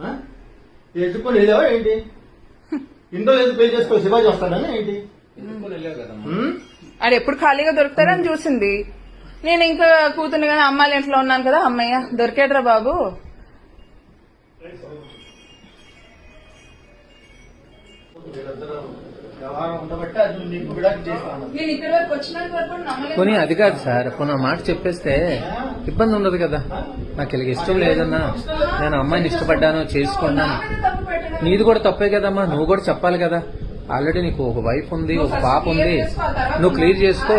ఆ? ఎత్తుకొని వెళ్ళావా ఏంటి? ఇంట్లో ఎందుకు పెళ్ళి చేసుకో శివాజీ వస్తాడని ఏంటి? ఆడు ఎప్పుడు ఖాళీగా దొరుకుతారని చూసింది. నేను ఇంకా కూతురు కానీ అమ్మాయిల ఇంట్లో ఉన్నాను కదా అమ్మయ్య దొరికాడురా బాబు. అది నేను ఇక్కడి వరకు వచ్చినంత వరకు నమ్మలేదు. పోనీ అది కాదు సార్ ఆ మాట చెప్పేస్తే ఇబ్బంది ఉండదు కదా. నాకు ఇలాగ ఇష్టం లేదన్నా. నేను అమ్మాయిని ఇష్టపడ్డాను చేసుకున్నాను. నీది కూడా తప్పే కదమ్మా నువ్వు కూడా చెప్పాలి కదా. ఆల్రెడీ నీకు ఒక వైఫ్ ఉంది ఒక పాప ఉంది. నువ్వు క్లియర్ చేసుకో.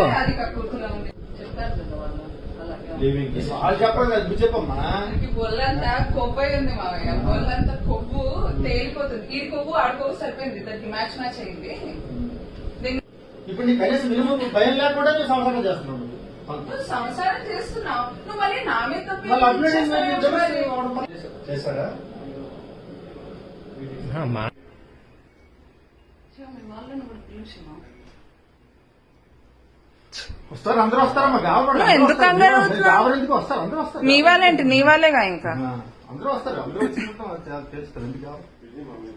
కొవ్వు తేలిపోతుంది. ఈ కొవ్వు సరిపోయింది. దానికి మ్యాచ్ మ్యాచ్ అయింది. ఇప్పుడు నీ కనీసం మినిమం భయం లేకుండా నువ్వు సంసారం చేస్తున్నావు. సంసారం చేస్తున్నావు. మా శివ, మీ వాళ్ళని కూడా పిలిచినా? వస్తారు అందరూ వస్తారమ్మా గావరం నువ్వు ఎందుకు కంగారు అవుతున్నావు? గావరం ఎందుకు వస్తారు అందరూ వస్తారు. మీ వాళ్ళేంటి? నీ వాళ్ళేగా ఇంకా? ఆ, అందరూ వస్తారు అందరూ వచ్చినట్టు అది చాలా తెలుస్తుంది ఎందుకు గావరం?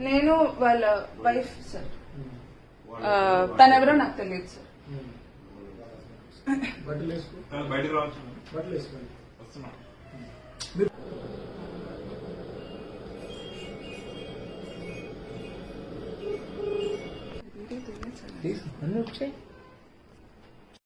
నేను వాళ్ళ వైఫ్ సార్ తనెవరో నాకు తెలియదు సార్ బయటకు రావచ్చు. వస్తున్నా Please, one milkshake.